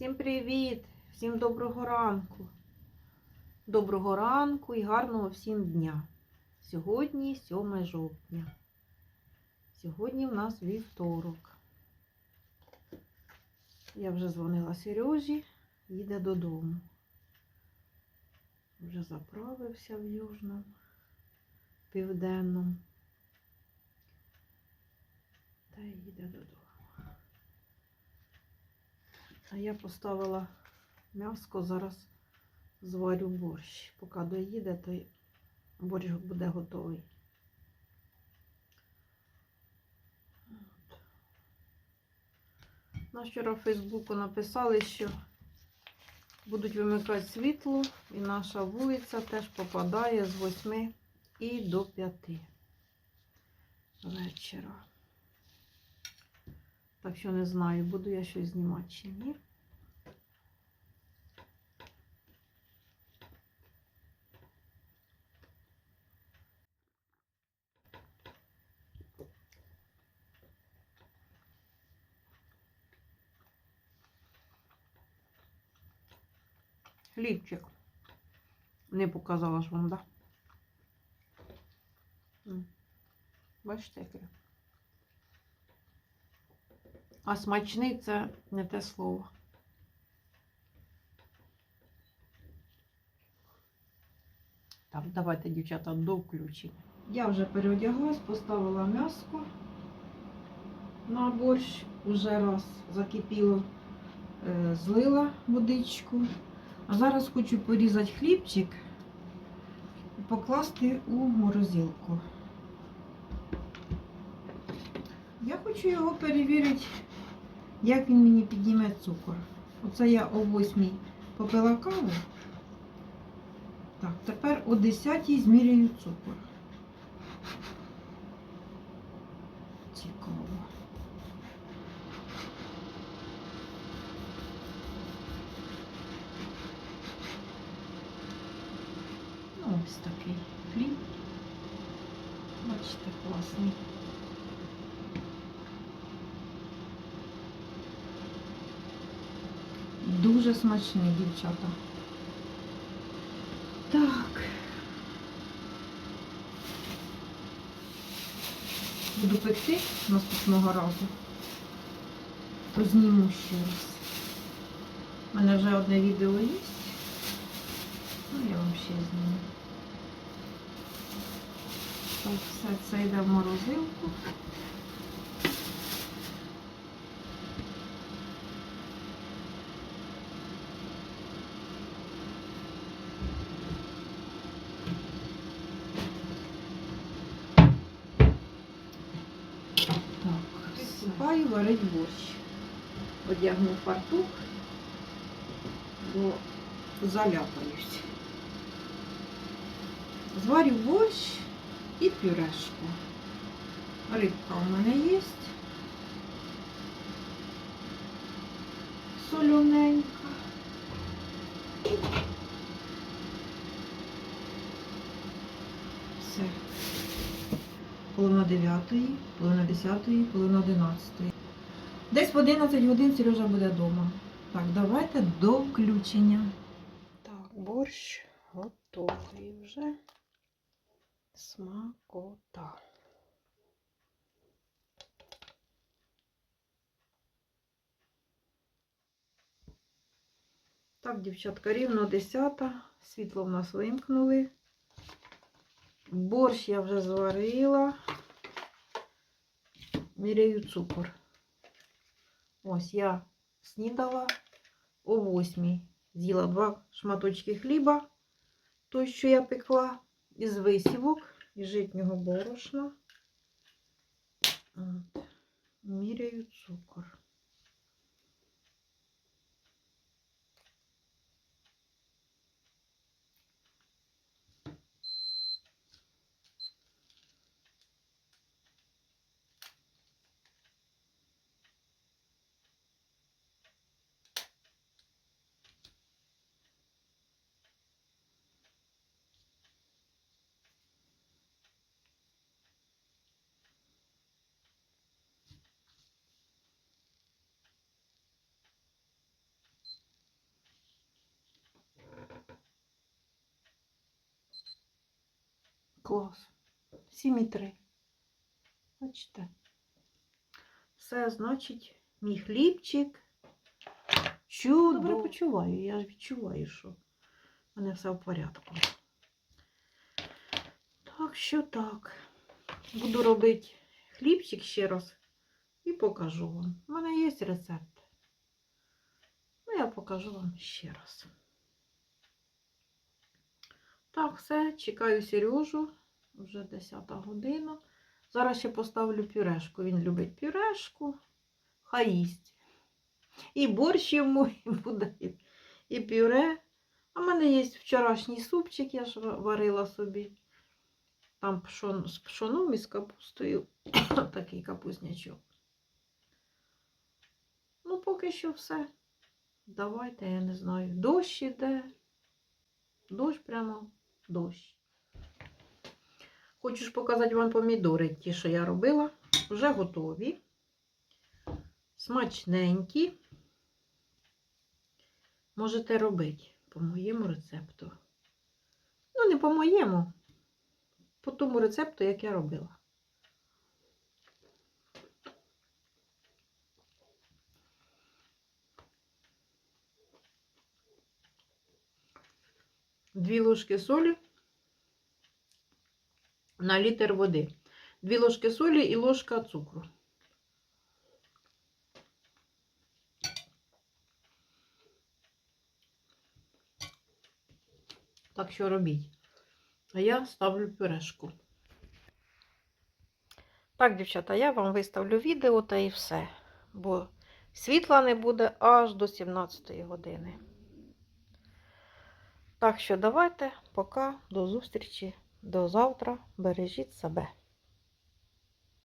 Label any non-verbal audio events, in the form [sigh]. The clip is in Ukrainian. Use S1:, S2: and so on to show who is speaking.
S1: Всім привіт! Всім доброго ранку. Доброго ранку і гарного всім дня. Сьогодні 7 жовтня. Сьогодні в нас вівторок. Я вже дзвонила Сережі, їде додому. Вже заправився в Южному, південному. Та їде додому. А я поставила м'яско, зараз зварю борщ. Поки доїде, то борщ буде готовий. На вчора в Фейсбуку написали, що будуть вимикати світло, і наша вулиця теж попадає з 8 і до 5 вечора. Так що не знаю, буду я щось знімати чи ні. Хлібчик. Не показала ж вам, да? Бачите, який? А смачний це не те слово. Так, давайте, дівчата, до включення. Я вже переодяглась, поставила м'яско на борщ. Уже раз закипіло, е, злила водичку. А зараз хочу порізати хлібчик і покласти у морозилку. Я хочу його перевірити, як він мені підніме цукор. Оце я о 8 попила каву. Так, тепер о 10 зміряю цукор. Цікаво. Ну, ось такий хліб. Бачите, класний. Дуже смачний, дівчата. Так. Буду пекти наступного разу. То зніму ще раз. У мене вже одне відео є. Ну, я вам ще зніму. Так, все це йде в морозилку. Так, приступаю варити борщ. Одягну фартух, бо заляпаюсь. Зварю борщ і пюрешку. Рибка у мене є. Солоненька. Все. Половина дев'ятої, половина десятої, половина одинадцятої. Десь в 11 годин Сережа буде вдома. Так, давайте до включення. Так, борщ готовий вже. Смакота. Так, дівчатка, рівно 10. Світло в нас вимкнули. Борщ я вже зварила. Міряю цукор. Ось я снідала о 8. З'їла два шматочки хліба, той, що я пекла, із висівок, із житнього борошна. Міряю цукор. Клас. 7,3. Бачите? Все, значить, мій хлібчик. Чудо. Добре почуваю. Я ж відчуваю, що в мене все в порядку. Так що так. Буду робити хлібчик ще раз і покажу вам. У мене є рецепт. Ну, я покажу вам ще раз. Так, все, чекаю Сережу. Вже 10 година. Зараз ще поставлю пюрешку. Він любить пюрешку. Хай їсть. І борщ йому і буде, і- пюре. А в мене є вчорашній супчик, я ж варила собі. Там пшон, з пшоном і з капустою. [coughs] Такий капуснячок. Ну, поки що все. Давайте, я не знаю. Дощ іде. Дощ прямо дощ. Хочу ж показати вам помідори, ті, що я робила. Вже готові. Смачненькі. Можете робити по моєму рецепту. Ну, не по моєму, по тому рецепту, як я робила. Дві ложки солі на літр води. Дві ложки солі і ложка цукру. Так що робіть. А я ставлю пюрешку. Так, дівчата, я вам виставлю відео та і все. Бо світла не буде аж до 17 години. Так що давайте, пока, до зустрічі, до завтра. Бережіть себе.